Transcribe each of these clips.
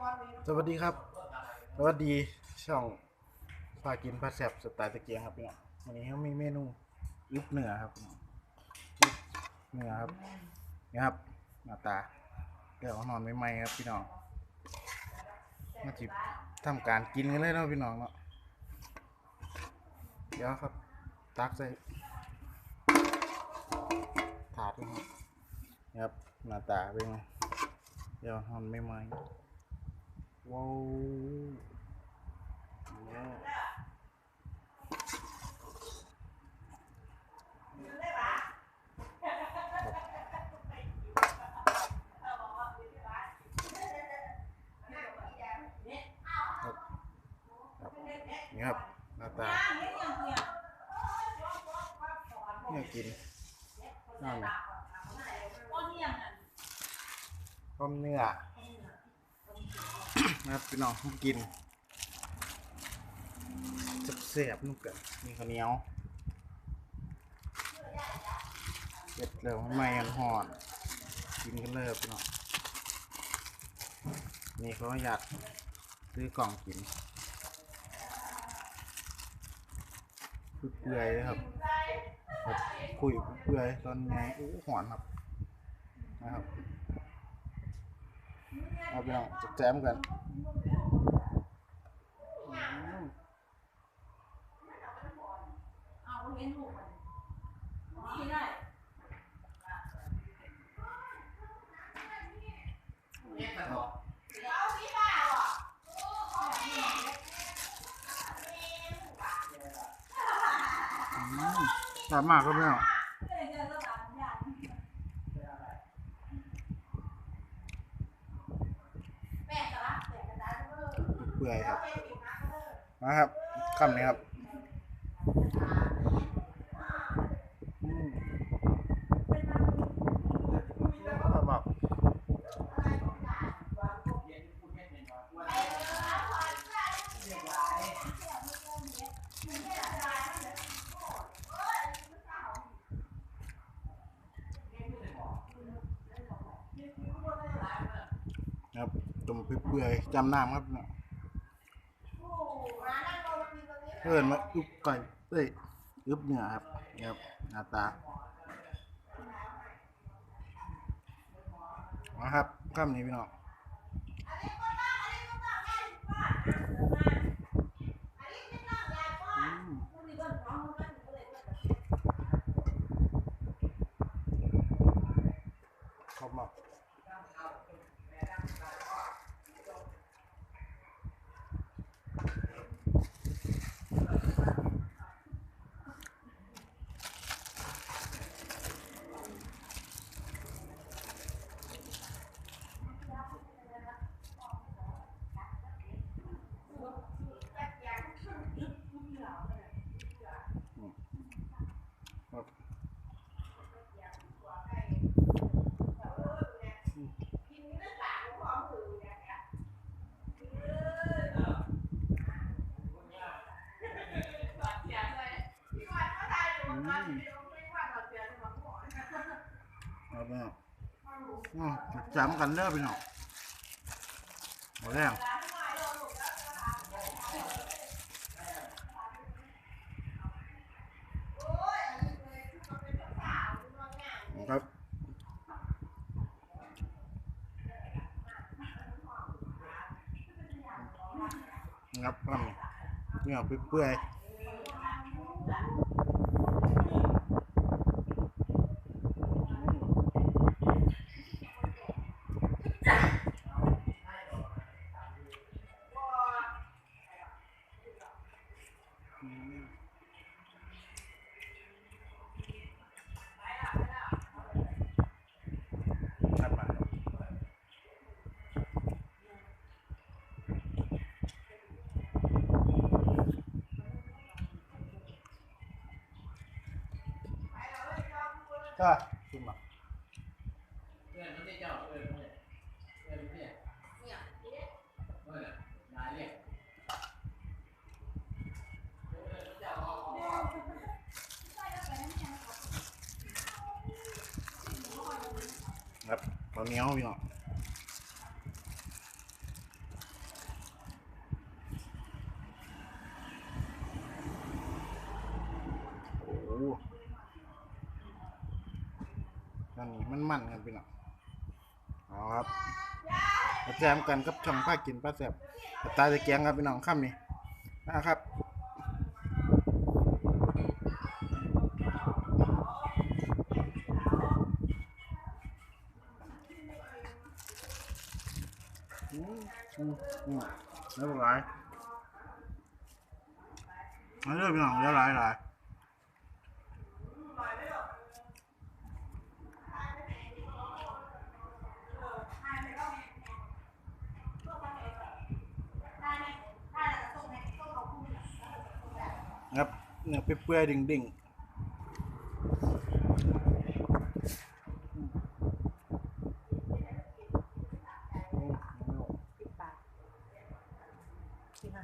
สวัสดีครับ สวัสดีช่องพากินพาแซบสไตล์ตะเกียงครับพี่น้องวันนี้เขามีเมนูยุบเนื้อครับยุบเนื้อครับนี่ครับหน้าตาเดี๋ยวนอนใหม่ๆครับพี่น้องมาจิบทำการกินกันเลยเนาะพี่น้องเนาะเดี๋ยวครับตักใส่ถาดด้วยนี่ครับหน้าตาเป็นไงเดี๋ยวนอนใหม่ๆ ว้าวว้าวครับนี่ครับหน้าตาเนี่ยกินนั่นต้มเนื้อ นะครับพี่น้องกินเสียบนุ่มเกินมีข้าวเหนียวเสร็จแล้วไม่กันหอนกินกันเลยพี่น้องนี่เขาอยากซื้อกล่องกินเปื่อยๆเลยครับคุยเปื่อยตอนไงอู้หอนครับนะครับ เอาไปลองจับแจมกันอืมเอาเห็นลูกมันนี่ได้อืมามารถก็ไม่เอา เจอแล้วหลานยาย เปื่อยครับ มาครับคำนี้ครับครับต้มเปื่อยๆจำน้ำครับ เนี่ยเพิ่นมาอึบไก่เอ้ยอึบเนื้อครับครับหน้าตามาครับข้ามนี้พี่น้องอืม ชอบมากครับอืมครับพี่น้อง อืมจำกันเด้อพี่น้องหมดแล้วครับงับครับเนี่ยเปื่อย ก็ชิมอะเพื่อนไม่เจ้าเพื่อนเพื่อนเพื่อนเนเพื่อนนายเรียกครับข้าเหนียวพี่น้อง อันนี้มันมันครับพี่น้องเอาครับมาแจมกันกับช่องผ้ากินป้าแสบตาตะเกียงครับพี่น้องค่ำนี้นะครับอืมอืมอืมแล้วหลายเอาเรื่องพี่น้องแล้วหลายหลาย ครับเนื้อเปื่อยๆดิ่งๆอืม สิบบาทสิบห้า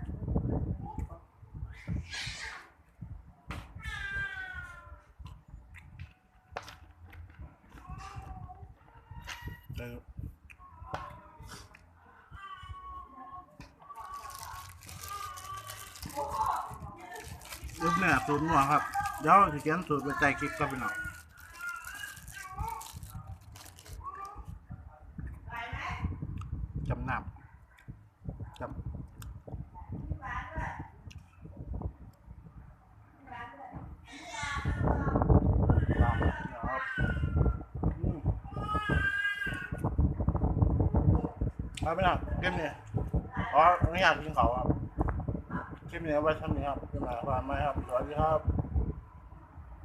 เออ รูปเนี่ยสูตรหนัวครับ เดี๋ยวจะเขียนสูตรไปใส่คลิปครับพี่น้องจำนำจำครับอืมเอาไปหน่อยคลิปนี้อ๋อไม่อยากกินเขาครับ คลิปนี้เอาไว้ทำนี้ครับเป็นหมายความไหมครับสวัสดีครับ